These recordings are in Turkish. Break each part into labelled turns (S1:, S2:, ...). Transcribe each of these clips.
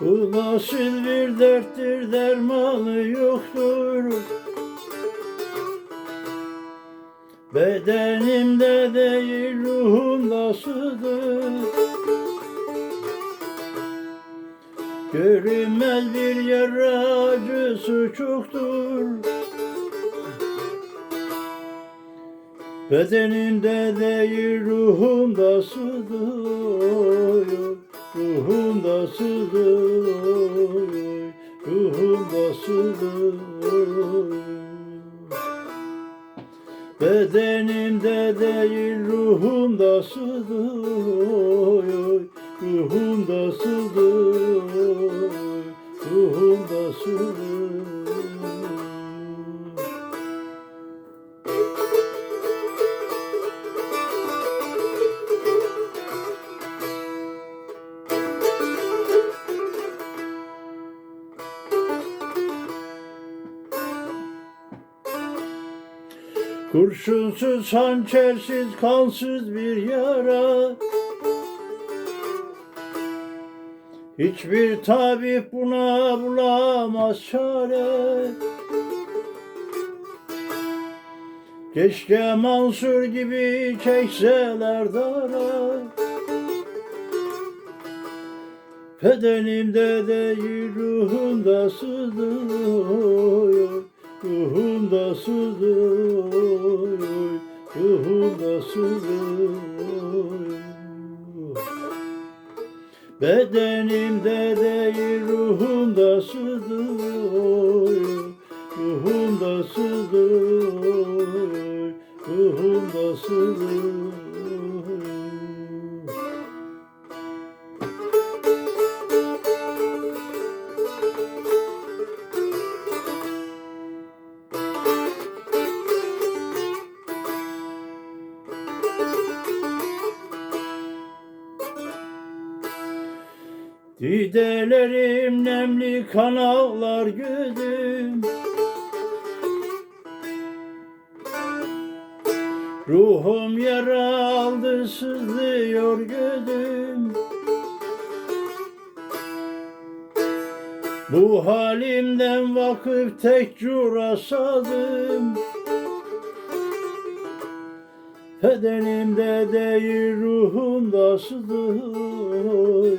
S1: Bu nasıl bir derttir dermanı yoktur. Bedenimde değil ruhumdasıdır Görünmez bir yara acısı çoktur Bedenimde değil ruhumdasıdır Ruhumdasıdır Ruhumdasıdır Bedenimde değil ruhumdasıdır Ruhumdasıdır Ruhumdasıdır Kurşunsuz, hançersiz, kansız bir yara. Hiçbir tabip buna bulamaz çare. Keşke Mansur gibi çekseler dara. Bedenimde değil ruhumda sızlıyor Ruhumda sızlıyor Ruhumda sızlıyor Bedenimde değil ruhumda sızlıyor Ruhumda sızlıyor Ruhumda sızlıyor Didelerim nemli kanallar gözüm Ruhum yara aldı sızlıyor gözüm. Bu halimden vakıf tek cura sadım Bedenimde değil ruhumda sızlıyor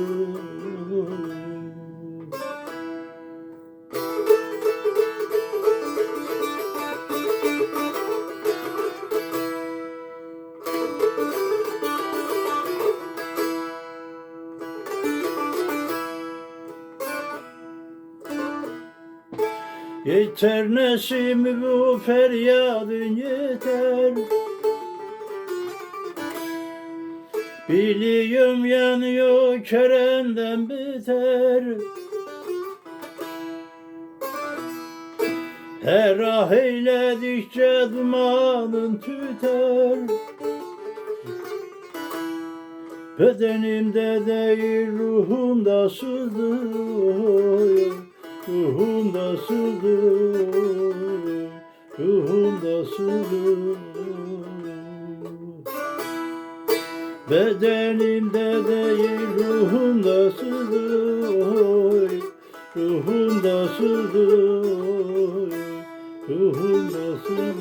S1: Yeter nesimi bu feryadın yeter. Biliyorum yanıyor Kerem'den beter. Her ah eyledikçe dumanın tüter. Bedenimde değil ruhumda sızlıyor Ruhumda sızlıyor Ruhumda sızlıyor Bedenimde değil ruhumda sızlıyor Ruhumda sızlıyor Ruhumda sızlıyor